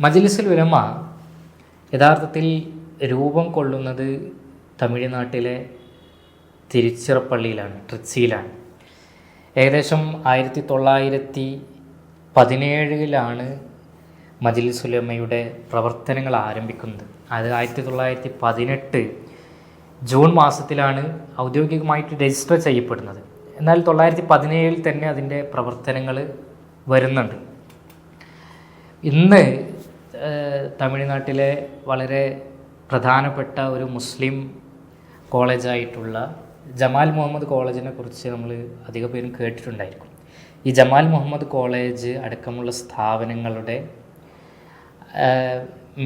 മജ്ലിസുൽ ഉലമ യഥാർത്ഥത്തിൽ രൂപം കൊള്ളുന്നത് തമിഴ്നാട്ടിലെ തിരുച്ചിറപ്പള്ളിയിലാണ് ട്രിച്ചിയിലാണ്. ഏകദേശം ആയിരത്തി തൊള്ളായിരത്തി പതിനേഴിലാണ് മജിലിസുലമയുടെ പ്രവർത്തനങ്ങൾ ആരംഭിക്കുന്നത്. അത് ആയിരത്തി തൊള്ളായിരത്തി പതിനെട്ട് ജൂൺ മാസത്തിലാണ് ഔദ്യോഗികമായിട്ട് രജിസ്റ്റർ ചെയ്യപ്പെടുന്നത്. എന്നാൽ തൊള്ളായിരത്തി പതിനേഴിൽ തന്നെ അതിന്റെ പ്രവർത്തനങ്ങൾ വരുന്നുണ്ട്. ഇന്ന് തമിഴ്നാട്ടിലെ വളരെ പ്രധാനപ്പെട്ട ഒരു മുസ്ലിം കോളേജായിട്ടുള്ള ജമാൽ മുഹമ്മദ് കോളേജിനെ കുറിച്ച് നമ്മൾ അധിക പേരും കേട്ടിട്ടുണ്ടായിരിക്കും. ഈ ജമാൽ മുഹമ്മദ് കോളേജ് അടക്കമുള്ള സ്ഥാപനങ്ങളുടെ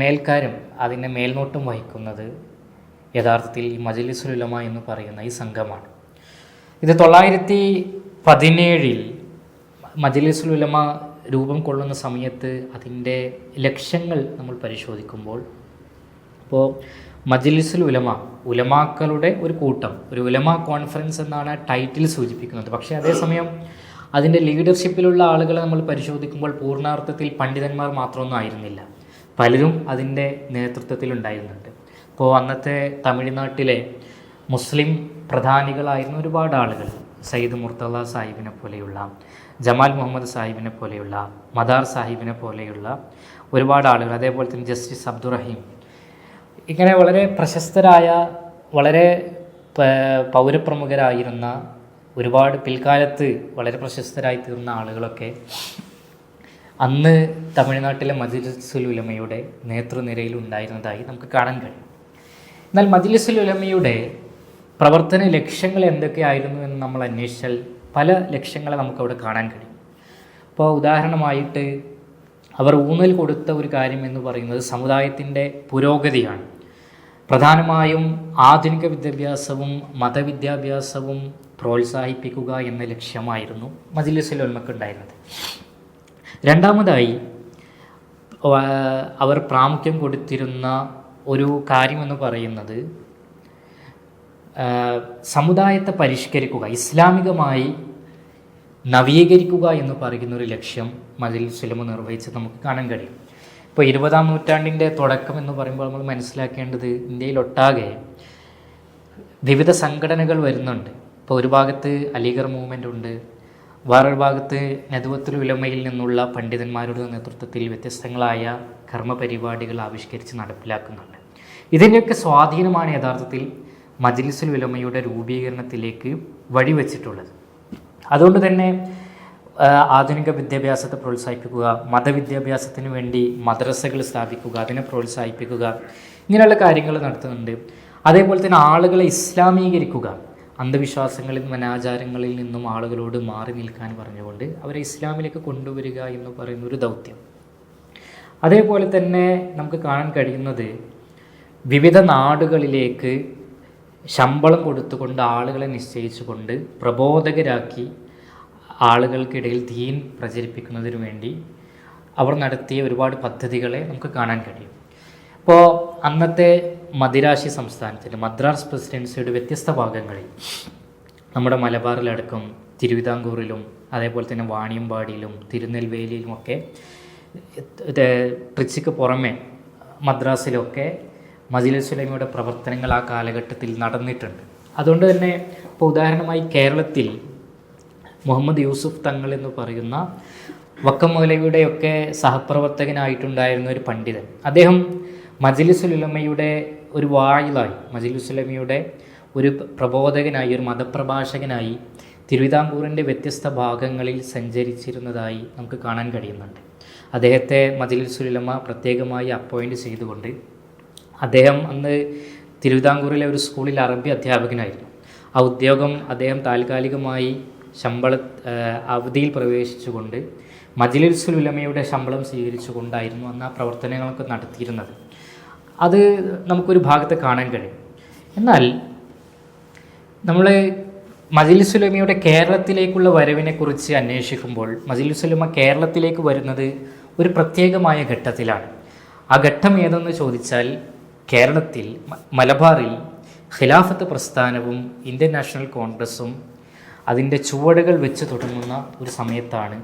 മേൽക്കാരും അതിന്റെ മേൽനോട്ടം വഹിക്കുന്നത് യഥാർത്ഥത്തിൽ ഈ മജലിസുലുലമ എന്ന് പറയുന്ന ഈ സംഘമാണ്. ഇത് തൊള്ളായിരത്തി പതിനേഴിൽ മജലിസുൽ ഉലമ രൂപം കൊള്ളുന്ന സമയത്ത് അതിന്റെ ലക്ഷ്യങ്ങൾ നമ്മൾ പരിശോധിക്കുമ്പോൾ ഇപ്പോൾ മജ്ലിസുൽ ഉലമ ഉലമാക്കളുടെ ഒരു കൂട്ടം ഒരു ഉലമ കോൺഫറൻസ് എന്നാണ് ടൈറ്റിൽ സൂചിപ്പിക്കുന്നത്. പക്ഷേ അതേസമയം അതിന്റെ ലീഡർഷിപ്പിലുള്ള ആളുകളെ നമ്മൾ പരിശോധിക്കുമ്പോൾ പൂർണാർത്ഥത്തിൽ പണ്ഡിതന്മാർ മാത്രമൊന്നും ആയിരുന്നില്ല. പലരും അതിന്റെ നേതൃത്വത്തിലുണ്ടായിരുന്നുണ്ട് ഇപ്പോൾ അന്നത്തെ തമിഴ്നാട്ടിലെ മുസ്ലിം പ്രധാനികളായിരുന്ന ഒരുപാട് ആളുകൾ സയ്യിദ് മുർത്തല സാഹിബിനെ പോലെയുള്ള ജമാൽ മുഹമ്മദ് സാഹിബിനെ പോലെയുള്ള മദാർ സാഹിബിനെ പോലെയുള്ള ഒരുപാട് ആളുകൾ അതേപോലെ തന്നെ ജസ്റ്റിസ് അബ്ദുറഹീം. ഇങ്ങനെ വളരെ പ്രശസ്തരായ വളരെ പൗരപ്രമുഖരായിരുന്ന ഒരുപാട് പിൽക്കാലത്ത് വളരെ പ്രശസ്തരായി തീർന്ന ആളുകളൊക്കെ അന്ന് തമിഴ്നാട്ടിലെ മജ്ലിസുൽ ഉലമയുടെ നേതൃനിരയിൽ ഉണ്ടായിരുന്നതായി നമുക്ക് കാണാൻ കഴിയും. എന്നാൽ മജ്ലിസുൽ ഉലമയുടെ പ്രവർത്തന ലക്ഷ്യങ്ങൾ എന്തൊക്കെയായിരുന്നു എന്ന് നമ്മൾ അന്വേഷിച്ചാൽ പല ലക്ഷ്യങ്ങളെ നമുക്കവിടെ കാണാൻ കഴിയും. അപ്പോൾ ഉദാഹരണമായിട്ട് അവർ ഊന്നൽ കൊടുത്ത ഒരു കാര്യം എന്ന് പറയുന്നത് സമുദായത്തിന്റെ പുരോഗതിയാണ്. പ്രധാനമായും ആധുനിക വിദ്യാഭ്യാസവും മതവിദ്യാഭ്യാസവും പ്രോത്സാഹിപ്പിക്കുക എന്ന ലക്ഷ്യമായിരുന്നു മജിലിസിൽ ഉണ്ടായിരുന്നത്. രണ്ടാമതായി അവർ പ്രാമുഖ്യം കൊടുത്തിരുന്ന ഒരു കാര്യമെന്ന് പറയുന്നത് സമുദായത്തെ പരിഷ്കരിക്കുക ഇസ്ലാമികമായി നവീകരിക്കുക എന്ന് പറയുന്ന ഒരു ലക്ഷ്യം മതിൽ സുലമ നിർവഹിച്ച് നമുക്ക് കാണാൻ കഴിയും. ഇപ്പോൾ ഇരുപതാം നൂറ്റാണ്ടിന്റെ തുടക്കം എന്ന് പറയുമ്പോൾ നമ്മൾ മനസ്സിലാക്കേണ്ടത് ഇന്ത്യയിലൊട്ടാകെ വിവിധ സംഘടനകൾ വരുന്നുണ്ട്. ഇപ്പോൾ ഒരു ഭാഗത്ത് അലീഗർ മൂവ്മെന്റ് ഉണ്ട് വേറൊരു ഭാഗത്ത് നെതുവത്തുൽ ഉലമയിൽ നിന്നുള്ള പണ്ഡിതന്മാരുടെ നേതൃത്വത്തിൽ വ്യത്യസ്തങ്ങളായ കർമ്മപരിപാടികൾ ആവിഷ്കരിച്ച് നടപ്പിലാക്കുന്നുണ്ട്. ഇതിന്റെയൊക്കെ സ്വാധീനമാണ് യഥാർത്ഥത്തിൽ മജ്ലിസുൽ ഉലമയുടെ രൂപീകരണത്തിലേക്ക് വഴിവെച്ചിട്ടുള്ളത്. അതുകൊണ്ട് തന്നെ ആധുനിക വിദ്യാഭ്യാസത്തെ പ്രോത്സാഹിപ്പിക്കുക മതവിദ്യാഭ്യാസത്തിന് വേണ്ടി മദ്രസകൾ സ്ഥാപിക്കുക അതിനെ പ്രോത്സാഹിപ്പിക്കുക ഇങ്ങനെയുള്ള കാര്യങ്ങൾ നടത്തുന്നുണ്ട്. അതേപോലെ തന്നെ ആളുകളെ ഇസ്ലാമീകരിക്കുക. അന്ധവിശ്വാസങ്ങളിൽ നിന്നും അനാചാരങ്ങളിൽ നിന്നും ആളുകളോട് മാറി നിൽക്കാൻ പറഞ്ഞുകൊണ്ട് അവരെ ഇസ്ലാമിലേക്ക് കൊണ്ടുവരിക എന്ന് പറയുന്ന ഒരു ദൗത്യം. അതേപോലെ തന്നെ നമുക്ക് കാണാൻ കഴിയുന്നത് വിവിധ നാടുകളിലേക്ക് ശമ്പളം കൊടുത്തുകൊണ്ട് ആളുകളെ നിശ്ചയിച്ചുകൊണ്ട് പ്രബോധകരാക്കി ആളുകൾക്കിടയിൽ ദീൻ പ്രചരിപ്പിക്കുന്നതിനു വേണ്ടി അവർ നടത്തിയ ഒരുപാട് പദ്ധതികളെ നമുക്ക് കാണാൻ കഴിയും. ഇപ്പോൾ അന്നത്തെ മദിരാശി സംസ്ഥാനത്തിൽ മദ്രാസ് പ്രസിഡൻസിയുടെ വ്യത്യസ്ത ഭാഗങ്ങളിൽ നമ്മുടെ മലബാറിലടക്കം തിരുവിതാംകൂറിലും അതേപോലെ തന്നെ വാണിയമ്പാടിയിലും തിരുനെൽവേലിയിലുമൊക്കെ ട്രിച്ചിക്ക് പുറമെ മദ്രാസിലൊക്കെ മജിലി സുലൈമയുടെ പ്രവർത്തനങ്ങൾ ആ കാലഘട്ടത്തിൽ നടന്നിട്ടുണ്ട്. അതുകൊണ്ട് തന്നെ ഇപ്പോൾ ഉദാഹരണമായി കേരളത്തിൽ മുഹമ്മദ് യൂസുഫ് തങ്ങൾ എന്ന് പറയുന്ന വക്കം മൗലവിയുടെയൊക്കെ സഹപ്രവർത്തകനായിട്ടുണ്ടായിരുന്ന ഒരു പണ്ഡിതൻ. അദ്ദേഹം മജിലിസുലമയുടെ ഒരു വായിലായി മജിലിസുലമയുടെ ഒരു പ്രബോധകനായി ഒരു മതപ്രഭാഷകനായി തിരുവിതാംകൂറിന്റെ വ്യത്യസ്ത ഭാഗങ്ങളിൽ സഞ്ചരിച്ചിരുന്നതായി നമുക്ക് കാണാൻ കഴിയുന്നുണ്ട്. അദ്ദേഹത്തെ മജിലിസുലമ പ്രത്യേകമായി അപ്പോയിന്റ് ചെയ്തുകൊണ്ട് അദ്ദേഹം അന്ന് തിരുവിതാംകൂറിലെ ഒരു സ്കൂളിൽ അറബി അധ്യാപകനായിരുന്നു. ആ ഉദ്യോഗം അദ്ദേഹം താൽക്കാലികമായി ശമ്പള അവധിയിൽ പ്രവേശിച്ചുകൊണ്ട് മജിലിസുൽ ഉലമയുടെ ശമ്പളം സ്വീകരിച്ചുകൊണ്ടായിരുന്നു അന്ന് ആ പ്രവർത്തനങ്ങളൊക്കെ നടത്തിയിരുന്നത്. അത് നമുക്കൊരു ഭാഗത്ത് കാണാൻ കഴിയും. എന്നാൽ നമ്മൾ മജിലിസുലമയുടെ കേരളത്തിലേക്കുള്ള വരവിനെക്കുറിച്ച് അന്വേഷിക്കുമ്പോൾ മജിലിസുലമ കേരളത്തിലേക്ക് വരുന്നത് ഒരു പ്രത്യേകമായ ഘട്ടത്തിലാണ്. ആ ഘട്ടം ഏതെന്ന് ചോദിച്ചാൽ കേരളത്തിൽ മലബാറിൽ ഖിലാഫത്ത് പ്രസ്ഥാനവും ഇന്ത്യൻ നാഷണൽ കോൺഗ്രസും അതിന്റെ ചുവടുകൾ വെച്ച് തുടങ്ങുന്ന ഒരു സമയത്താണ്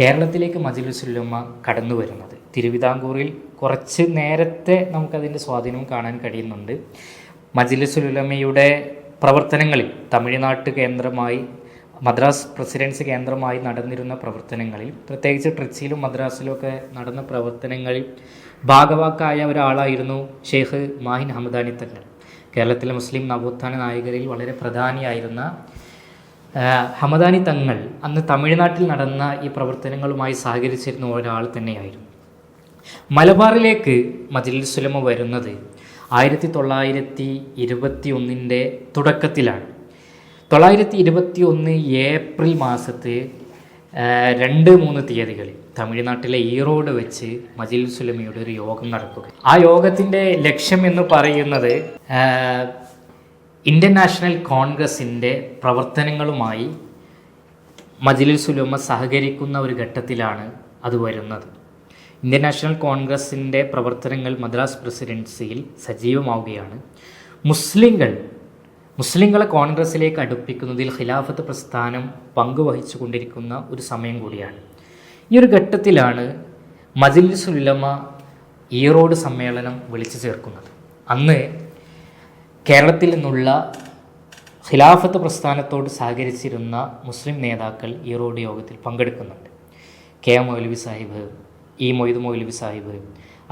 കേരളത്തിലേക്ക് മജിലുസുല്ലമ്മ കടന്നു വരുന്നത്. തിരുവിതാംകൂറിൽ കുറച്ച് നേരത്തെ നമുക്കതിന്റെ സ്വാധീനം കാണാൻ കഴിയുന്നുണ്ട്. മജിലുസുല്ലമ്മയുടെ പ്രവർത്തനങ്ങളിൽ തമിഴ്നാട്ട് കേന്ദ്രമായി മദ്രാസ് പ്രസിഡൻസി കേന്ദ്രമായി നടന്നിരുന്ന പ്രവർത്തനങ്ങളിൽ പ്രത്യേകിച്ച് ട്രിച്ചിയിലും മദ്രാസിലും ഒക്കെ നടന്ന പ്രവർത്തനങ്ങളിൽ ഭാഗവാക്കായ ഒരാളായിരുന്നു ഷെയ്ഖ് മാഹിൻ ഹമദാനി തങ്ങൾ. കേരളത്തിലെ മുസ്ലിം നവോത്ഥാന നായകരിൽ വളരെ പ്രധാനിയായിരുന്ന ഹമദാനി തങ്ങൾ അന്ന് തമിഴ്നാട്ടിൽ നടന്ന ഈ പ്രവർത്തനങ്ങളുമായി സഹകരിച്ചിരുന്ന ഒരാൾ തന്നെയായിരുന്നു. മലബാറിലേക്ക് മജിലിസ് വരുന്നത് ആയിരത്തി തൊള്ളായിരത്തി ഇരുപത്തി ഒന്നിന്റെ തുടക്കത്തിലാണ്. തൊള്ളായിരത്തി ഇരുപത്തി ഒന്ന് ഏപ്രിൽ മാസത്തെ രണ്ട് മൂന്ന് തീയതികളിൽ തമിഴ്നാട്ടിലെ ഈറോഡ് വെച്ച് മജിൽ സുലമയുടെ ഒരു യോഗം നടക്കുക. ആ യോഗത്തിന്റെ ലക്ഷ്യം എന്ന് പറയുന്നത് ഇന്ത്യൻ നാഷണൽ കോൺഗ്രസിന്റെ പ്രവർത്തനങ്ങളുമായി മജിലിൽ സുലമ സഹകരിക്കുന്ന ഒരു ഘട്ടത്തിലാണ് അത് വരുന്നത്. ഇന്ത്യൻ നാഷണൽ കോൺഗ്രസിന്റെ പ്രവർത്തനങ്ങൾ മദ്രാസ് പ്രസിഡൻസിയിൽ സജീവമാവുകയാണ്. മുസ്ലിങ്ങൾ മുസ്ലിങ്ങളെ കോൺഗ്രസിലേക്ക് അടുപ്പിക്കുന്നതിൽ ഖിലാഫത്ത് പ്രസ്ഥാനം പങ്കുവഹിച്ചു കൊണ്ടിരിക്കുന്ന ഒരു സമയം കൂടിയാണ്. ഈ ഒരു ഘട്ടത്തിലാണ് മജിലിസ് ഉലമ ഈറോഡ് സമ്മേളനം വിളിച്ചു ചേർക്കുന്നത്. അന്ന് കേരളത്തിൽ നിന്നുള്ള ഖിലാഫത്ത് പ്രസ്ഥാനത്തോട് സഹകരിച്ചിരുന്ന മുസ്ലിം നേതാക്കൾ ഈറോഡ് യോഗത്തിൽ പങ്കെടുക്കുന്നുണ്ട്. കെ മൗലവി സാഹിബ് ഇ മൊയ്ത് മൗലവി സാഹിബ്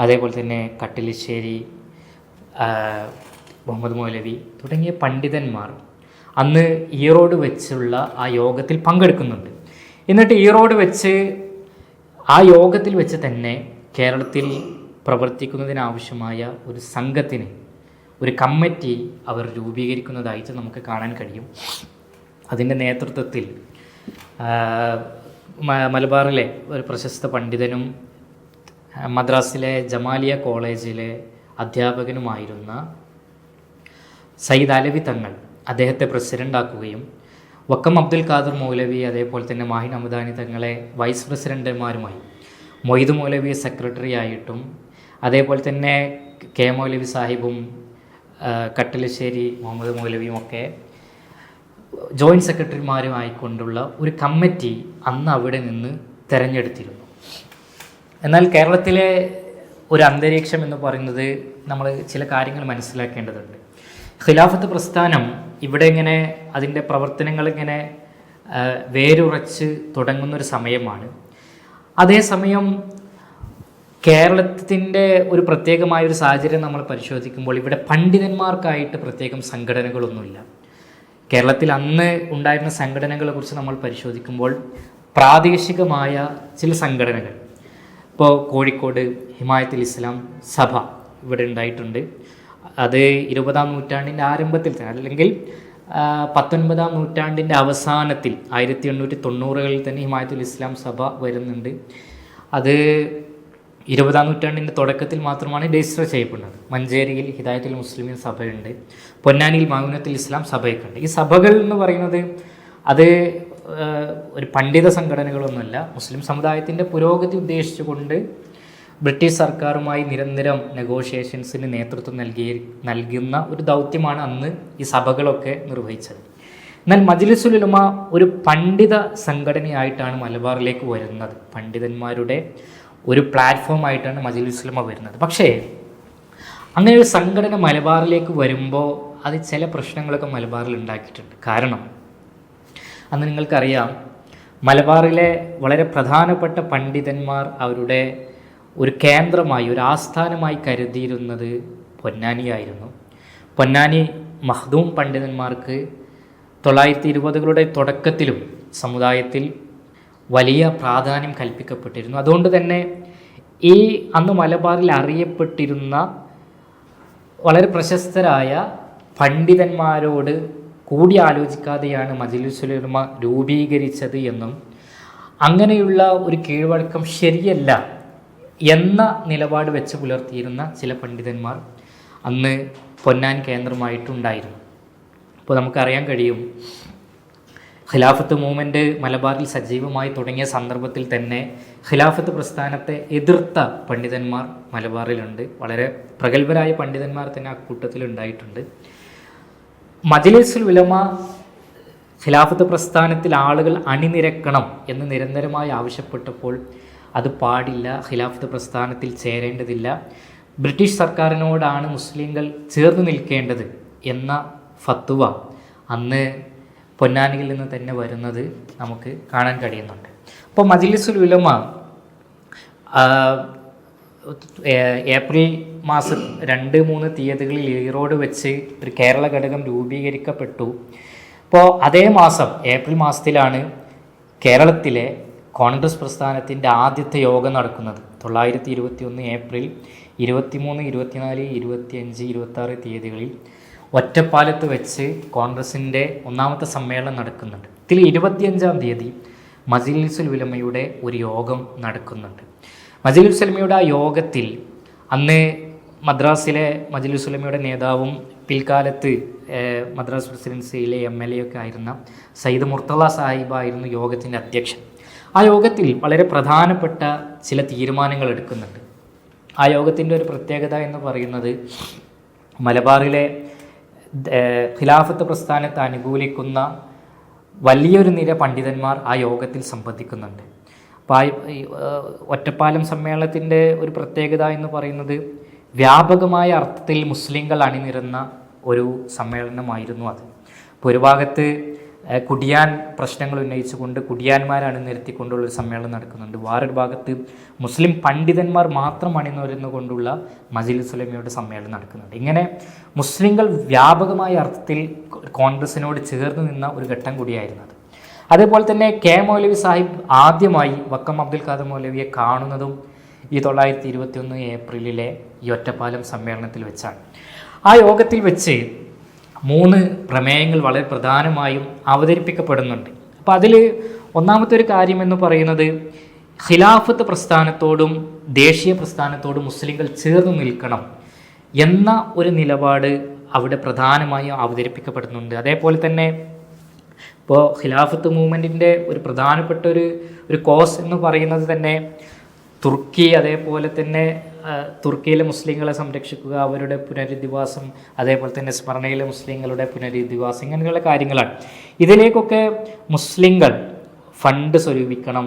അതേപോലെ തന്നെ കട്ടിലിശ്ശേരി മുഹമ്മദ് മൗലവി തുടങ്ങിയ പണ്ഡിതന്മാർ അന്ന് ഈറോഡ് വെച്ചുള്ള ആ യോഗത്തിൽ പങ്കെടുക്കുന്നുണ്ട്. എന്നിട്ട് ഈറോഡ് വെച്ച് ആ യോഗത്തിൽ വെച്ച് തന്നെ കേരളത്തിൽ പ്രവർത്തിക്കുന്നതിനാവശ്യമായ ഒരു സംഘത്തിന് ഒരു കമ്മിറ്റി അവർ രൂപീകരിക്കുന്നതായിട്ട് നമുക്ക് കാണാൻ കഴിയും. അതിന്റെ നേതൃത്വത്തിൽ മലബാറിലെ ഒരു പ്രശസ്ത പണ്ഡിതനും മദ്രാസിലെ ജമാലിയ കോളേജിലെ അധ്യാപകനുമായിരുന്ന സയ്യിദ് അലവി തങ്ങൾ അദ്ദേഹത്തെ പ്രസിഡന്റാക്കുകയും വക്കം അബ്ദുൽ ഖാദർ മൗലവി അതേപോലെ തന്നെ മാഹിൻ അമദാനി തങ്ങളെ വൈസ് പ്രസിഡന്റുമാരുമായി മൊയ്ദ് മൗലവി സെക്രട്ടറി ആയിട്ടും അതേപോലെ തന്നെ കെ മൗലവി സാഹിബും കട്ടലശ്ശേരി മുഹമ്മദ് മൗലവിയും ഒക്കെ ജോയിന്റ് സെക്രട്ടറിമാരുമായിക്കൊണ്ടുള്ള ഒരു കമ്മിറ്റി അന്ന് അവിടെ നിന്ന് തിരഞ്ഞെടുത്തിരുന്നു. എന്നാൽ കേരളത്തിലെ ഒരു അന്തരീക്ഷം എന്ന് പറയുന്നത് നമ്മൾ ചില കാര്യങ്ങൾ മനസ്സിലാക്കേണ്ടതുണ്ട്. ഖിലാഫത്ത് പ്രസ്ഥാനം ഇവിടെ ഇങ്ങനെ അതിന്റെ പ്രവർത്തനങ്ങൾ ഇങ്ങനെ വേരുറച്ച് തുടങ്ങുന്നൊരു സമയമാണ്. അതേസമയം കേരളത്തിന്റെ ഒരു പ്രത്യേകമായ ഒരു സാഹചര്യം നമ്മൾ പരിശോധിക്കുമ്പോൾ ഇവിടെ പണ്ഡിതന്മാർക്കായിട്ട് പ്രത്യേകം സംഘടനകളൊന്നുമില്ല. കേരളത്തിൽ അന്ന് ഉണ്ടായിരുന്ന സംഘടനകളെ കുറിച്ച് നമ്മൾ പരിശോധിക്കുമ്പോൾ പ്രാദേശികമായ ചില സംഘടനകൾ ഇപ്പോൾ കോഴിക്കോട് ഹിമായത്തുൽ ഇസ്ലാം സഭ ഇവിടെ ഉണ്ടായിട്ടുണ്ട്. അത് ഇരുപതാം നൂറ്റാണ്ടിന്റെ ആരംഭത്തിൽ തന്നെ അല്ലെങ്കിൽ പത്തൊൻപതാം നൂറ്റാണ്ടിന്റെ അവസാനത്തിൽ ആയിരത്തി എണ്ണൂറ്റി തൊണ്ണൂറുകളിൽ തന്നെ ഹിമായത്തുൽ ഇസ്ലാം സഭ വരുന്നുണ്ട്. അത് ഇരുപതാം നൂറ്റാണ്ടിന്റെ തുടക്കത്തിൽ മാത്രമാണ് രജിസ്റ്റർ ചെയ്യപ്പെടുന്നത്. മഞ്ചേരിയിൽ ഹിദായത്തുൽ മുസ്ലിമീൻ സഭയുണ്ട് പൊന്നാനിയിൽ മൗനത്തുൽ ഇസ്ലാം സഭയൊക്കെ ഉണ്ട് ഈ സഭകൾ എന്ന് പറയുന്നത് അത് ഒരു പണ്ഡിത സംഘടനകളൊന്നുമല്ല മുസ്ലിം സമുദായത്തിന്റെ പുരോഗതി ഉദ്ദേശിച്ചുകൊണ്ട് ബ്രിട്ടീഷ് സർക്കാരുമായി നിരന്തരം നെഗോഷിയേഷൻസിന് നേതൃത്വം നൽകി നൽകുന്ന ഒരു ദൗത്യമാണ് അന്ന് ഈ സഭകളൊക്കെ നിർവഹിച്ചത്. എന്നാൽ മജ്ലിസുൽ ഉലമ ഒരു പണ്ഡിത സംഘടനയായിട്ടാണ് മലബാറിലേക്ക് വരുന്നത്. പണ്ഡിതന്മാരുടെ ഒരു പ്ലാറ്റ്ഫോം ആയിട്ടാണ് മജ്ലിസുൽ ഉലമ വരുന്നത്. പക്ഷേ അങ്ങനെ ഒരു സംഘടന മലബാറിലേക്ക് വരുമ്പോൾ അത് ചില പ്രശ്നങ്ങളൊക്കെ മലബാറിൽ ഉണ്ടാക്കിയിട്ടുണ്ട്. കാരണം അന്ന് നിങ്ങൾക്കറിയാം മലബാറിലെ വളരെ പ്രധാനപ്പെട്ട പണ്ഡിതന്മാർ അവരുടെ ഒരു കേന്ദ്രമായി ഒരു ആസ്ഥാനമായി കരുതിയിരുന്നത് പൊന്നാനിയായിരുന്നു. പൊന്നാനി മഹ്ദൂം പണ്ഡിതന്മാർക്ക് തൊള്ളായിരത്തി ഇരുപതുകളുടെ തുടക്കത്തിലും സമുദായത്തിൽ വലിയ പ്രാധാന്യം കൽപ്പിക്കപ്പെട്ടിരുന്നു. അതുകൊണ്ട് തന്നെ ഈ അന്ന് മലബാറിൽ അറിയപ്പെട്ടിരുന്ന വളരെ പ്രശസ്തരായ പണ്ഡിതന്മാരോട് കൂടി ആലോചിക്കാതെയാണ് മജിലുസുലമ രൂപീകരിച്ചത് എന്നും അങ്ങനെയുള്ള ഒരു കീഴ്വഴക്കം ശരിയല്ല എന്ന നിലപാട് വെച്ച് പുലർത്തിയിരുന്ന ചില പണ്ഡിതന്മാർ അന്ന് പൊന്നാൻ കേന്ദ്രമായിട്ടുണ്ടായിരുന്നു. അപ്പോൾ നമുക്കറിയാൻ കഴിയും ഖിലാഫത്ത് മൂവ്മെന്റ് മലബാറിൽ സജീവമായി തുടങ്ങിയ സന്ദർഭത്തിൽ തന്നെ ഖിലാഫത്ത് പ്രസ്ഥാനത്തെ എതിർത്ത പണ്ഡിതന്മാർ മലബാറിലുണ്ട്. വളരെ പ്രഗത്ഭരായ പണ്ഡിതന്മാർ തന്നെ ആ കൂട്ടത്തിൽ ഉണ്ടായിട്ടുണ്ട്. മജ്ലിസുൽ ഉലമ ഖിലാഫത്ത് പ്രസ്ഥാനത്തിൽ ആളുകൾ അണിനിരക്കണം എന്ന് നിരന്തരമായി ആവശ്യപ്പെട്ടപ്പോൾ അത് പാടില്ല ഖിലാഫത്ത് പ്രസ്ഥാനത്തിൽ ചേരേണ്ടതില്ല. ബ്രിട്ടീഷ് സർക്കാരിനോടാണ് മുസ്ലിങ്ങൾ ചേർന്ന് നിൽക്കേണ്ടത് എന്ന ഫത്തുവ അന്ന് പൊന്നാനിയിൽ നിന്ന് തന്നെ വരുന്നത് നമുക്ക് കാണാൻ കഴിയുന്നുണ്ട്. അപ്പോൾ മജിലിസുൽ ഉലമ ഏപ്രിൽ മാസം രണ്ട് മൂന്ന് തീയതികളിൽ ഈറോഡ് വെച്ച് ഒരു കേരള ഘടകം രൂപീകരിക്കപ്പെട്ടു. അപ്പോൾ അതേ മാസം ഏപ്രിൽ മാസത്തിലാണ് കേരളത്തിലെ കോൺഗ്രസ് പ്രസ്ഥാനത്തിന്റെ ആദ്യത്തെ യോഗം നടക്കുന്നത് തൊള്ളായിരത്തി ഇരുപത്തി ഒന്ന് ഏപ്രിൽ ഇരുപത്തിമൂന്ന് ഇരുപത്തിനാല് ഇരുപത്തിയഞ്ച് ഇരുപത്താറ് തീയതികളിൽ ഒറ്റപ്പാലത്ത് വെച്ച് കോൺഗ്രസിന്റെ ഒന്നാമത്തെ സമ്മേളനം നടക്കുന്നുണ്ട്. ഇതിൽ ഇരുപത്തിയഞ്ചാം തീയതി മജിലിസുൽ ഉലമയുടെ ഒരു യോഗം നടക്കുന്നുണ്ട്. ഉലമയുടെ ആ യോഗത്തിൽ അന്ന് മദ്രാസിലെ ഉലമയുടെ നേതാവും പിൽക്കാലത്ത് മദ്രാസ് പ്രസിഡൻസിയിലെ എം എൽ എ ഒക്കെ ആയിരുന്ന സയ്യിദ് മുർത്തള സാഹിബായിരുന്നു യോഗത്തിന്റെ അധ്യക്ഷൻ. ആ യോഗത്തിൽ വളരെ പ്രധാനപ്പെട്ട ചില തീരുമാനങ്ങൾ എടുക്കുന്നുണ്ട്. ആ യോഗത്തിന്റെ ഒരു പ്രത്യേകത എന്ന് പറയുന്നത് മലബാറിലെ ഖിലാഫത്ത് പ്രസ്ഥാനത്തെ അനുകൂലിക്കുന്ന വലിയൊരു നിര പണ്ഡിതന്മാർ ആ യോഗത്തിൽ സംബന്ധിക്കുന്നുണ്ട്. അപ്പോൾ ആ ഒറ്റപ്പാലം സമ്മേളനത്തിന്റെ ഒരു പ്രത്യേകത എന്ന് പറയുന്നത് വ്യാപകമായ അർത്ഥത്തിൽ മുസ്ലിങ്ങൾ അണിനിരുന്ന ഒരു സമ്മേളനമായിരുന്നു അത്. അപ്പോൾ ഒരു ഭാഗത്ത് കുടിയാൻ പ്രശ്നങ്ങൾ ഉന്നയിച്ചുകൊണ്ട് കുടിയാന്മാരാണ് നിർത്തിക്കൊണ്ടുള്ള ഒരു സമ്മേളനം നടക്കുന്നുണ്ട്. വേറൊരു ഭാഗത്ത് മുസ്ലിം പണ്ഡിതന്മാർ മാത്രം അണിനിരുന്നു കൊണ്ടുള്ള മജിൽ സുലമിയുടെ സമ്മേളനം നടക്കുന്നുണ്ട്. ഇങ്ങനെ മുസ്ലിങ്ങൾ വ്യാപകമായ അർത്ഥത്തിൽ കോൺഗ്രസിനോട് ചേർന്ന് നിന്ന ഒരു ഘട്ടം കൂടിയായിരുന്നു അത്. അതേപോലെ തന്നെ കെ മൗലവി സാഹിബ് ആദ്യമായി വക്കം അബ്ദുൽ ഖാദർ മൗലവിയെ കാണുന്നതും ഈ തൊള്ളായിരത്തി ഇരുപത്തി ഒന്ന് ഏപ്രിലിലെ ഈ ഒറ്റപ്പാലം സമ്മേളനത്തിൽ വെച്ചാണ്. ആ യോഗത്തിൽ വെച്ച് മൂന്ന് പ്രമേയങ്ങൾ വളരെ പ്രധാനമായും അവതരിപ്പിക്കപ്പെടുന്നുണ്ട്. അപ്പോൾ അതിൽ ഒന്നാമത്തെ ഒരു കാര്യം എന്ന് പറയുന്നത് ഖിലാഫത്ത് പ്രസ്ഥാനത്തോടും ദേശീയ പ്രസ്ഥാനത്തോടും മുസ്ലിങ്ങൾ ചേർന്ന് നിൽക്കണം എന്ന ഒരു നിലപാട് അവിടെ പ്രധാനമായും അവതരിപ്പിക്കപ്പെടുന്നുണ്ട്. അതേപോലെ തന്നെ ഇപ്പോൾ ഖിലാഫത്ത് മൂവ്മെന്റിന്റെ ഒരു പ്രധാനപ്പെട്ട ഒരു ഒരു കോസ് എന്ന് പറയുന്നത് തന്നെ തുർക്കി അതേപോലെ തന്നെ തുർക്കിയിലെ മുസ്ലിങ്ങളെ സംരക്ഷിക്കുക അവരുടെ പുനരധിവാസം അതേപോലെ തന്നെ സ്മരണയിലെ മുസ്ലിങ്ങളുടെ പുനരധിവാസം ഇങ്ങനെയുള്ള കാര്യങ്ങളാണ്. ഇതിലേക്കൊക്കെ മുസ്ലിങ്ങൾ ഫണ്ട് സ്വരൂപിക്കണം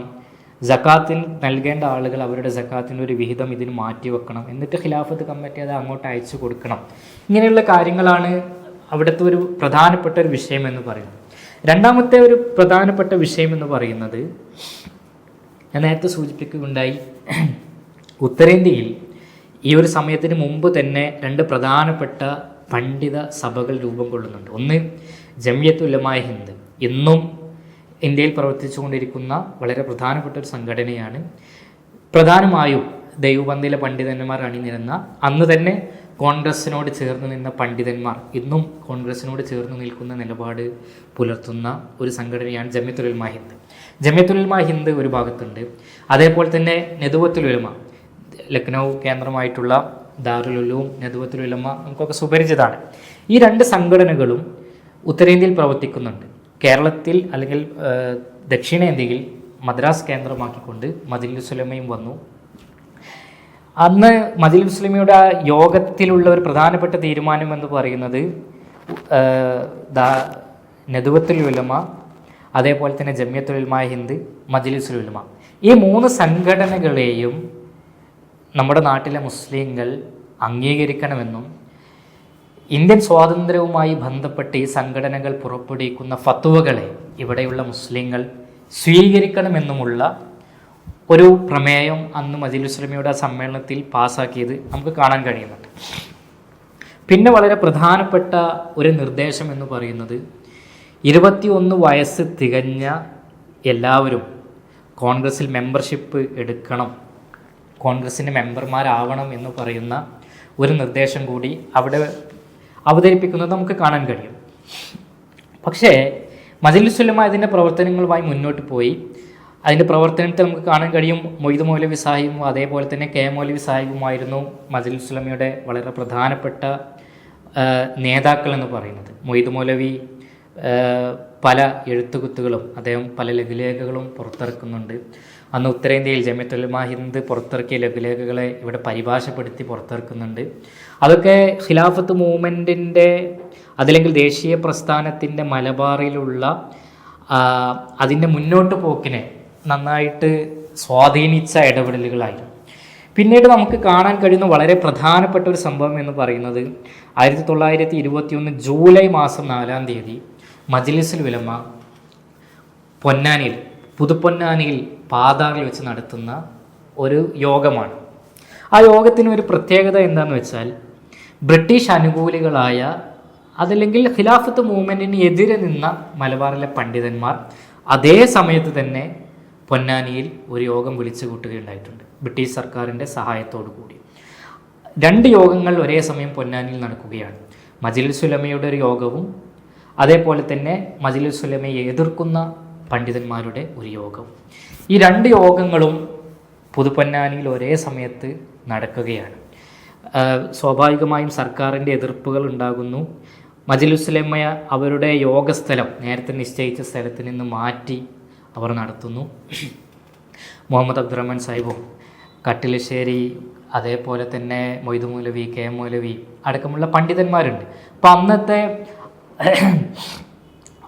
ജക്കാത്തിന് നൽകേണ്ട ആളുകൾ അവരുടെ ജക്കാത്തിന്റെ ഒരു വിഹിതം ഇതിന് മാറ്റിവെക്കണം എന്നിട്ട് ഖിലാഫത്ത് കമ്മിറ്റി അത് അങ്ങോട്ട് അയച്ചു കൊടുക്കണം. ഇങ്ങനെയുള്ള കാര്യങ്ങളാണ് അവിടുത്തെ ഒരു പ്രധാനപ്പെട്ട ഒരു വിഷയം എന്ന് പറയുന്നത്. രണ്ടാമത്തെ ഒരു പ്രധാനപ്പെട്ട വിഷയം എന്ന് പറയുന്നത് ഞാൻ നേരത്തെ സൂചിപ്പിക്കുകയുണ്ടായി. ഉത്തരേന്ത്യയിൽ ഈ ഒരു സമയത്തിന് മുമ്പ് തന്നെ രണ്ട് പ്രധാനപ്പെട്ട പണ്ഡിത സഭകൾ രൂപം കൊള്ളുന്നുണ്ട്. ഒന്ന് ജമിയത്ത് ഹിന്ദ്. ഇന്നും ഇന്ത്യയിൽ പ്രവർത്തിച്ചുകൊണ്ടിരിക്കുന്ന വളരെ പ്രധാനപ്പെട്ട ഒരു സംഘടനയാണ്. പ്രധാനമായും ദൈവപന്തിയിലെ പണ്ഡിതന്മാർ അണിനിരുന്ന അന്ന് തന്നെ കോൺഗ്രസിനോട് ചേർന്ന് നിന്ന പണ്ഡിതന്മാർ ഇന്നും കോൺഗ്രസിനോട് ചേർന്ന് നിൽക്കുന്ന നിലപാട് പുലർത്തുന്ന ഒരു സംഘടനയാണ് ജമിയത്തുൽ ഉലമ ഹിന്ദ് ജമിയത്തുൽ ഹിന്ദ് ഒരു ഭാഗത്തുണ്ട്. അതേപോലെ തന്നെ നെതുവത്തുൽ ഉലമ ലക്നൗ കേന്ദ്രമായിട്ടുള്ള ദാറുലുലും ഉലമ നമുക്കൊക്കെ സുപരിചിതമാണ്. ഈ രണ്ട് സംഘടനകളും ഉത്തരേന്ത്യയിൽ പ്രവർത്തിക്കുന്നുണ്ട്. കേരളത്തിൽ അല്ലെങ്കിൽ ദക്ഷിണേന്ത്യയിൽ മദ്രാസ് കേന്ദ്രമാക്കിക്കൊണ്ട് മദിലുസുലമയും വന്നു. അന്ന് മദിൽ മുസ്ലിമയുടെ ആ യോഗത്തിലുള്ള ഒരു പ്രധാനപ്പെട്ട തീരുമാനം എന്ന് പറയുന്നത് ഉലമ അതേപോലെ തന്നെ ജമിയത്തുൽ ഉലമ ഹിന്ദ് മജ്ലിസുൽ ഉലമ. ഈ മൂന്ന് സംഘടനകളെയും നമ്മുടെ നാട്ടിലെ മുസ്ലിങ്ങൾ അംഗീകരിക്കണമെന്നും ഇന്ത്യൻ സ്വാതന്ത്ര്യവുമായി ബന്ധപ്പെട്ട് ഈ സംഘടനകൾ പുറപ്പെടുവിക്കുന്ന ഫത്തുവകളെ ഇവിടെയുള്ള മുസ്ലിങ്ങൾ സ്വീകരിക്കണമെന്നുമുള്ള ഒരു പ്രമേയം അന്ന് മജിലുസ്ലമിയുടെ സമ്മേളനത്തിൽ പാസ്സാക്കിയത് നമുക്ക് കാണാൻ കഴിയുന്നുണ്ട്. പിന്നെ വളരെ പ്രധാനപ്പെട്ട ഒരു നിർദ്ദേശം എന്ന് പറയുന്നത് ഇരുപത്തിയൊന്ന് വയസ്സ് തികഞ്ഞ എല്ലാവരും കോൺഗ്രസിൽ മെമ്പർഷിപ്പ് എടുക്കണം. കോൺഗ്രസിന്റെ മെമ്പർമാരാവണം എന്ന് പറയുന്ന ഒരു നിർദ്ദേശം കൂടി അവിടെ അവതരിപ്പിക്കുന്നത് നമുക്ക് കാണാൻ കഴിയും. പക്ഷേ മജലിസുലമ ഇതിന്റെ പ്രവർത്തനങ്ങളുമായി മുന്നോട്ട് പോയി. അതിന്റെ പ്രവർത്തനത്തിൽ നമുക്ക് കാണാൻ കഴിയും. മൊയ്ത് മൗലവി സാഹിബും അതേപോലെ തന്നെ കെ മൗലവി സാഹിബുമായിരുന്നു മജലിസുലമയുടെ വളരെ പ്രധാനപ്പെട്ട നേതാക്കൾ എന്ന് പറയുന്നത്. മൊയ്ത് മൗലവി പല എഴുത്തുകുത്തുകളും അദ്ദേഹം പല ലഘുലേഖകളും പുറത്തിറക്കുന്നുണ്ട്. അന്ന് ഉത്തരേന്ത്യയിൽ ജമിയത്തുലമ ഹിന്ദ് പുറത്തിറക്കിയ ലഘുലേഖകളെ ഇവിടെ പരിഭാഷപ്പെടുത്തി പുറത്തിറക്കുന്നുണ്ട്. അതൊക്കെ ഖിലാഫത്ത് മൂവ്മെന്റിന്റെ അതല്ലെങ്കിൽ ദേശീയ പ്രസ്ഥാനത്തിന്റെ മലബാറിലുള്ള അതിന്റെ മുന്നോട്ട് പോക്കിനെ നന്നായിട്ട് സ്വാധീനിച്ച ഇടപെടലുകളായിരുന്നു. പിന്നീട് നമുക്ക് കാണാൻ കഴിയുന്ന വളരെ പ്രധാനപ്പെട്ട ഒരു സംഭവം എന്ന് പറയുന്നത് ആയിരത്തി തൊള്ളായിരത്തി ഇരുപത്തിയൊന്ന് ജൂലൈ മാസം നാലാം തീയതി മജ്ലിസുൽ വിലമ പൊന്നാനിയിൽ പുതുപ്പൊന്നാനിയിൽ പാതാറിൽ വെച്ച് നടത്തുന്ന ഒരു യോഗമാണ്. ആ യോഗത്തിന് ഒരു പ്രത്യേകത എന്താണെന്ന് വെച്ചാൽ ബ്രിട്ടീഷ് അനുകൂലികളായ അതല്ലെങ്കിൽ ഖിലാഫത്ത് മൂവ്മെന്റിന് എതിരെ നിന്ന മലബാറിലെ പണ്ഡിതന്മാർ അതേ സമയത്ത് തന്നെ പൊന്നാനിയിൽ ഒരു യോഗം വിളിച്ചു കൂട്ടുകയുണ്ടായിട്ടുണ്ട്. ബ്രിട്ടീഷ് സർക്കാരിന്റെ സഹായത്തോടു കൂടി. രണ്ട് യോഗങ്ങൾ ഒരേ സമയം പൊന്നാനിയിൽ നടക്കുകയാണ്. മജിൽ സുലമയുടെ ഒരു യോഗവും അതേപോലെ തന്നെ മജിലുൽ സുലമയെ എതിർക്കുന്ന പണ്ഡിതന്മാരുടെ ഒരു യോഗം. ഈ രണ്ട് യോഗങ്ങളും പുതുപ്പൊന്നാനിയിൽ ഒരേ സമയത്ത് നടക്കുകയാണ്. സ്വാഭാവികമായും സർക്കാരിന്റെ എതിർപ്പുകൾ ഉണ്ടാകുന്നു. മജിലുസ്ലമയ അവരുടെ യോഗസ്ഥലം നേരത്തെ നിശ്ചയിച്ച സ്ഥലത്ത് നിന്ന് മാറ്റി അവർ നടത്തുന്നു. മുഹമ്മദ് അബ്ദുറഹ്മാൻ സാഹിബും കട്ടിലശ്ശേരി അതേപോലെ തന്നെ മൊയ്തു മൗലവി കെ എം മൗലവി അടക്കമുള്ള പണ്ഡിതന്മാരുണ്ട്. അപ്പം അന്നത്തെ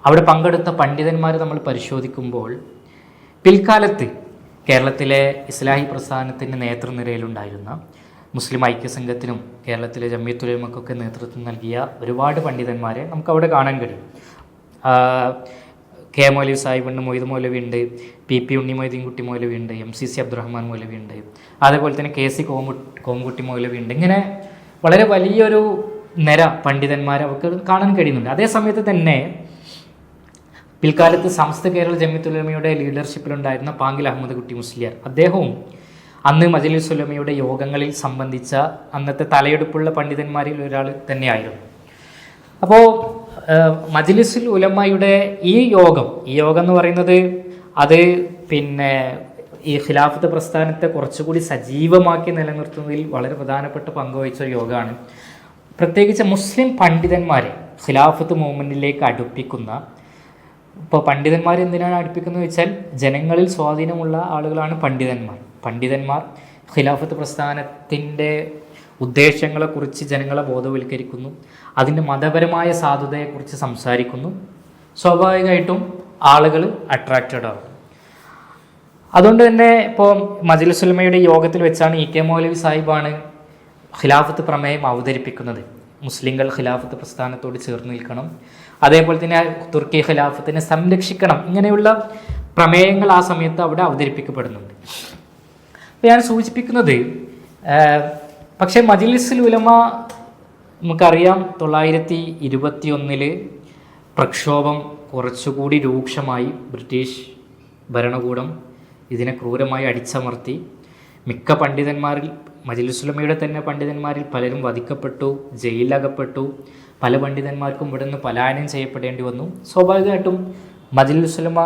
അവിടെ പങ്കെടുത്ത പണ്ഡിതന്മാർ നമ്മൾ പരിശോധിക്കുമ്പോൾ പിൽക്കാലത്ത് കേരളത്തിലെ ഇസ്ലാഹി പ്രസ്ഥാനത്തിന്റെ നേതൃനിരയിലുണ്ടായിരുന്ന മുസ്ലിം ഐക്യസംഘത്തിനും കേരളത്തിലെ ജമ്മിയത്തുലമക്കൊക്കെ നേതൃത്വം നൽകിയ ഒരുപാട് പണ്ഡിതന്മാരെ നമുക്ക് അവിടെ കാണാൻ കഴിയും. കെ മൗലവി സാഹിബുണ്ട് മൊയ്ത് മൗലവി ഉണ്ട് പി പി ഉണ്ണി മൊയ്തീൻകുട്ടി മൗലവി ഉണ്ട് M C C Abdurahman Maulavi ഉണ്ട് അതേപോലെ തന്നെ കെ സി കോമു കോമുകുട്ടി മൗലവി ഉണ്ട് ഇങ്ങനെ വളരെ വലിയൊരു നിര പണ്ഡിതന്മാരെ അവർക്ക് കാണാൻ കഴിയുന്നുണ്ട്. അതേ സമയത്ത് തന്നെ പിൽക്കാലത്ത് സമസ്ത കേരള ജമിത്തുലമയുടെ ലീഡർഷിപ്പിലുണ്ടായിരുന്ന പാങ്കിൽ അഹമ്മദ് കുട്ടി മുസ്ലിയാർ. അദ്ദേഹവും അന്ന് മജലി സുലമയുടെ യോഗങ്ങളിൽ സംബന്ധിച്ച അന്നത്തെ തലയെടുപ്പുള്ള പണ്ഡിതന്മാരിൽ ഒരാൾ തന്നെയായിരുന്നു. അപ്പോൾ മജ്ലിസുൽ ഉലമയുടെ ഈ യോഗം ഈ യോഗം എന്ന് പറയുന്നത് അത് പിന്നെ ഈ ഖിലാഫത്ത് പ്രസ്ഥാനത്തെ കുറച്ചുകൂടി സജീവമാക്കി നിലനിർത്തുന്നതിൽ വളരെ പ്രധാനപ്പെട്ട പങ്കുവഹിച്ച ഒരു യോഗമാണ്. പ്രത്യേകിച്ച് മുസ്ലിം പണ്ഡിതന്മാരെ ഖിലാഫത്ത് മൂവ്മെന്റിലേക്ക് അടുപ്പിക്കുന്ന ഇപ്പോൾ പണ്ഡിതന്മാർ എന്തിനാണ് അടുപ്പിക്കുന്നത് വെച്ചാൽ ജനങ്ങളിൽ സ്വാധീനമുള്ള ആളുകളാണ് പണ്ഡിതന്മാർ. പണ്ഡിതന്മാർ ഖിലാഫത്ത് പ്രസ്ഥാനത്തിന്റെ ഉദ്ദേശങ്ങളെക്കുറിച്ച് ജനങ്ങളെ ബോധവൽക്കരിക്കുന്നു അതിന്റെ മതപരമായ സാധുതയെക്കുറിച്ച് സംസാരിക്കുന്നു. സ്വാഭാവികമായിട്ടും ആളുകൾ അട്രാക്റ്റഡ് ആകും അതുകൊണ്ട് തന്നെ ഇപ്പോൾ മജിലുസുലമയുടെ യോഗത്തിൽ വെച്ചാണ് ഇ കെ മൗലവി സാഹിബാണ് ഖിലാഫത്ത് പ്രമേയം അവതരിപ്പിക്കുന്നത്. മുസ്ലിങ്ങൾ ഖിലാഫത്ത് പ്രസ്ഥാനത്തോട് ചേർന്ന് നിൽക്കണം. അതേപോലെ തന്നെ തുർക്കി ഖിലാഫത്തിനെ സംരക്ഷിക്കണം. ഇങ്ങനെയുള്ള പ്രമേയങ്ങൾ ആ സമയത്ത് അവിടെ അവതരിപ്പിക്കപ്പെടുന്നുണ്ട്. അപ്പോൾ ഞാൻ സൂചിപ്പിക്കുന്നത് പക്ഷേ മജിലിസിൽ ഉലമ നമുക്കറിയാം തൊള്ളായിരത്തി ഇരുപത്തി ഒന്നിൽ പ്രക്ഷോഭം കുറച്ചുകൂടി രൂക്ഷമായി ബ്രിട്ടീഷ് ഭരണകൂടം ഇതിനെ ക്രൂരമായി അടിച്ചമർത്തി. മിക്ക പണ്ഡിതന്മാരിൽ മജിലുസുലമയുടെ തന്നെ പണ്ഡിതന്മാരിൽ പലരും വധിക്കപ്പെട്ടു ജയിലിലകപ്പെട്ടു. പല പണ്ഡിതന്മാർക്കും ഇവിടെ നിന്ന് പലായനം ചെയ്യപ്പെടേണ്ടി വന്നു. സ്വാഭാവികമായിട്ടും മജിലുസുലമ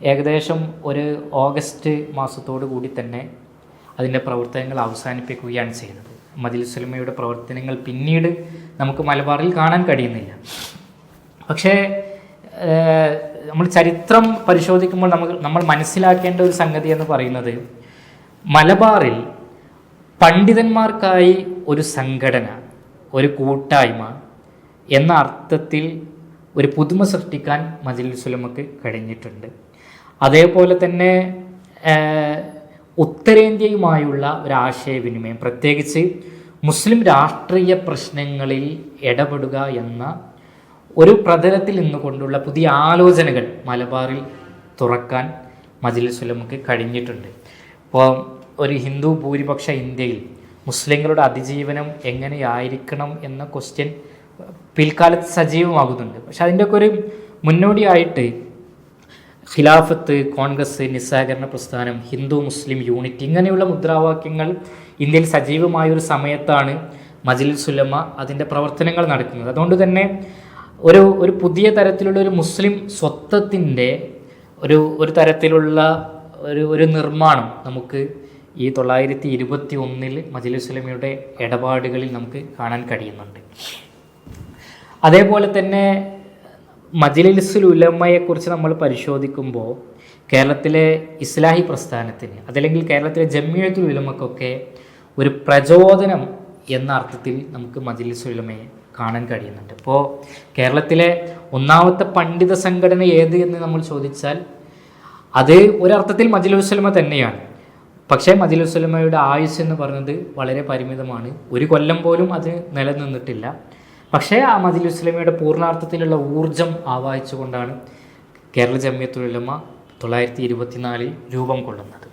ഏകദേശം ഒരു ഓഗസ്റ്റ് മാസത്തോടു കൂടി തന്നെ അതിന്റെ പ്രവർത്തനങ്ങൾ അവസാനിപ്പിക്കുകയാണ് ചെയ്തത്. മജിലുസുലമയുടെ പ്രവർത്തനങ്ങൾ പിന്നീട് നമുക്ക് മലബാറിൽ കാണാൻ കഴിയുന്നില്ല. പക്ഷേ നമ്മൾ ചരിത്രം പരിശോധിക്കുമ്പോൾ നമുക്ക് നമ്മൾ മനസ്സിലാക്കേണ്ട ഒരു സംഗതി എന്ന് പറയുന്നത് മലബാറിൽ പണ്ഡിതന്മാർക്കായി ഒരു സംഘടന ഒരു കൂട്ടായ്മ എന്ന അർത്ഥത്തിൽ ഒരു പുതുമ സൃഷ്ടിക്കാൻ മജിൽ സുലമക്ക് കഴിഞ്ഞിട്ടുണ്ട്. അതേപോലെ തന്നെ ഉത്തരേന്ത്യയുമായുള്ള ഒരു ആശയവിനിമയം പ്രത്യേകിച്ച് മുസ്ലിം രാഷ്ട്രീയ പ്രശ്നങ്ങളിൽ ഇടപെടുക എന്ന ഒരു പ്രതലത്തിൽ നിന്നുകൊണ്ടുള്ള പുതിയ ആലോചനകൾ മലബാറിൽ തുറക്കാൻ മജിൽ സുലമക്ക് കഴിഞ്ഞിട്ടുണ്ട്. ഇപ്പോൾ ഒരു ഹിന്ദു ഭൂരിപക്ഷ ഇന്ത്യയിൽ മുസ്ലിങ്ങളുടെ അതിജീവനം എങ്ങനെയായിരിക്കണം എന്ന ക്വസ്റ്റ്യൻ പിൽക്കാലത്ത് സജീവമാകുന്നുണ്ട്. പക്ഷെ അതിന്റെയൊക്കെ ഒരു മുന്നോടിയായിട്ട് ഖിലാഫത്ത് കോൺഗ്രസ് നിസ്സഹകരണ പ്രസ്ഥാനം ഹിന്ദു മുസ്ലിം യൂണിറ്റി ഇങ്ങനെയുള്ള മുദ്രാവാക്യങ്ങൾ ഇന്ത്യയിൽ സജീവമായ ഒരു സമയത്താണ് മജിൽ സുലമ അതിന്റെ പ്രവർത്തനങ്ങൾ നടക്കുന്നത്. അതുകൊണ്ട് തന്നെ ഒരു ഒരു പുതിയ തരത്തിലുള്ള ഒരു മുസ്ലിം സ്വത്വത്തിന്റെ ഒരു ഒരു തരത്തിലുള്ള ഒരു ഒരു നിർമ്മാണം നമുക്ക് ഈ തൊള്ളായിരത്തി ഇരുപത്തി ഒന്നിൽ മജിലുസ്ലമിയുടെ ഇടപാടുകളിൽ നമുക്ക് കാണാൻ കഴിയുന്നുണ്ട്. അതേപോലെ തന്നെ മജിലിസുൽ ഉലമയെക്കുറിച്ച് നമ്മൾ പരിശോധിക്കുമ്പോൾ കേരളത്തിലെ ഇസ്ലാഹി പ്രസ്ഥാനത്തിന് അതല്ലെങ്കിൽ കേരളത്തിലെ ജമ്മിയത്തുൽ ഉലമക്കൊക്കെ ഒരു പ്രചോദനം എന്ന അർത്ഥത്തിൽ നമുക്ക് മജിലിസ് ഉലമയെ കാണാൻ കഴിയുന്നുണ്ട്. ഇപ്പോൾ കേരളത്തിലെ ഒന്നാമത്തെ പണ്ഡിത സംഘടന ഏത് എന്ന് നമ്മൾ ചോദിച്ചാൽ അത് ഒരർത്ഥത്തിൽ മജിലുസ്ലമ തന്നെയാണ്. പക്ഷേ മജിലുസ്ലമയുടെ ആയുസ് എന്ന് പറയുന്നത് വളരെ പരിമിതമാണ്. ഒരു കൊല്ലം പോലും അത് നിലനിന്നിട്ടില്ല. പക്ഷേ ആ മജിലുസ്ലമയുടെ പൂർണാർത്ഥത്തിലുള്ള ഊർജം ആവാഹിച്ചുകൊണ്ടാണ് കേരള ജമിയത്തുലമ തൊള്ളായിരത്തി ഇരുപത്തിനാലിൽ രൂപം കൊള്ളുന്നത്.